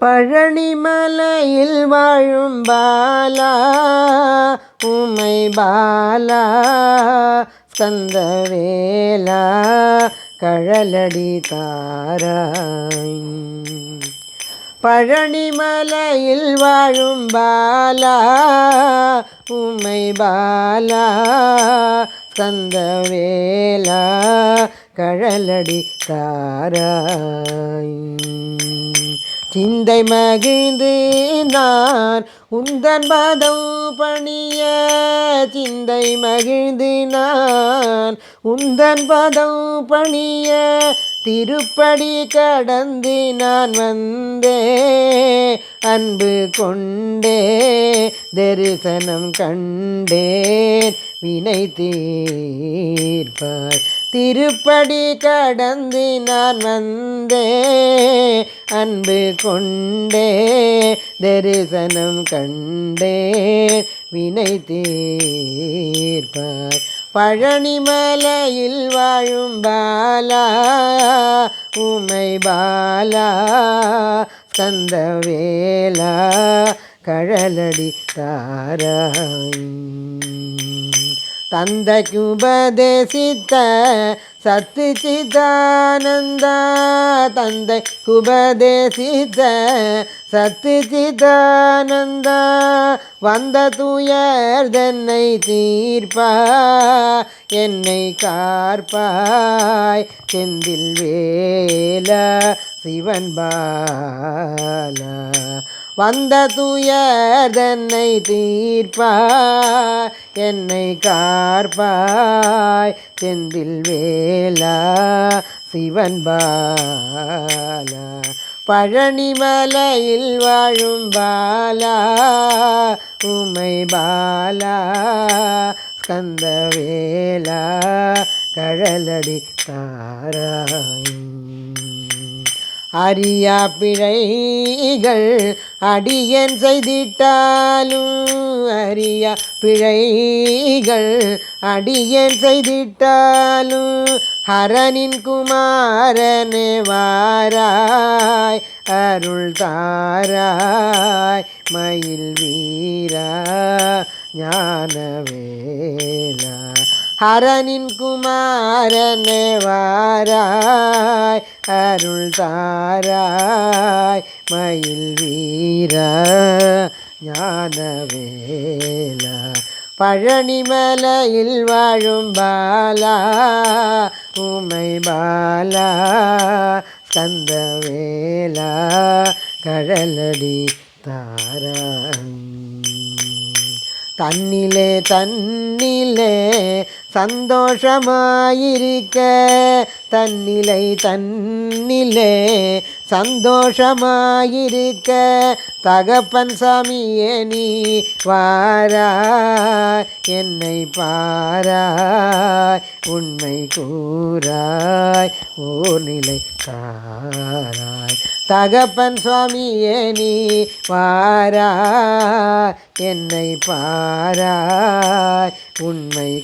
பழனிமலையில் வாழும் பாலா உமை பாலா ஸ்கந்தவேலா கழலடி தாராய். பழனிமலையில் வாழும் பாலா உமை பாலா ஸ்கந்தவேலா கழலடி தாராய். சிந்தை மகிழ்ந்து நான் உந்தன் பதம் பணிய சிந்தை மகிழ்ந்து நான் உந்தன் பதம் பணிய திருப்படி கடந்து நான் வந்தே. அன்பு கொண்டே தரிசனம் கண்டேன். வினை தீர்ப்பார் திருப்படி கடந்து நான் வந்தே அன்பு கொண்டே தரிசனம் கண்டே வினை தீர்ப்பார் பழனிமலையில் வாழும் பாலா உமை பாலா ஸ்கந்தவேலா கழலடி தாராய். தந்தைக்கு உபதேசித்த சத்து சிதானந்தா தந்தை உபதேசித்த சத்து சிதானந்தா வந்த துயர் தன்னை தீர்ப்பா என்னை கார்பாய் செந்தில் வேல சிவன் பாலா. வந்த துயதன்னை தீர்ப்பாய் என்னை கார்பாய் செந்தில் வேலா சிவன் பாலா. பழனிமலையில் வாழும் பாலா உமை பாலா ஸ்கந்தவேலா கழலடி தாராய். அறியா பிழைகள் அடியன் செய்திட்டாலும் அறியா பிழைகள் அடியன் செய்திட்டாலும் ஹரனின் குமாரனே வாராய் அருள் தாராய் மயில் வீரா ஞானவேலா. ஹரனின் குமாரனே வாராய் அருள் தாராய் மயில் வீரா ஞானவேலா. பழனிமலையில் வாழும் பாலா உமை பாலா ஸ்கந்தவேலா கடலடி தாராய் தன்னிலே தன்னிலே சந்தோஷமாயிருக்க. தன்னிலை தன்னிலே சந்தோஷமாயிருக்க. தகப்பன் சாமியே நீ வாரா என்னை பாராய். உண்மை கூறாய் ஓர் நிலை காராய். தகப்பன் சுவாமியே நீ வாரா என்னை பாராய். உண்மை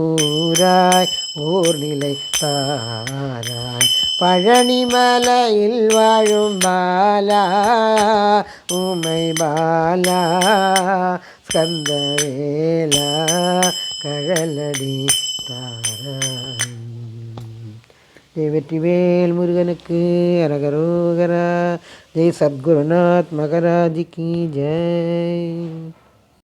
ஊராய் ஓர் நிலை தாராய். பழனிமலையில் வாழும் பாலா உமை பாலா ஸ்கந்தவேலா கழலடி தாராய். வெற்றிவேல் முருகனுக்கு அரகரோகரா ஜெய் சத்குருநாத் மகராஜிக்கு ஜெய்.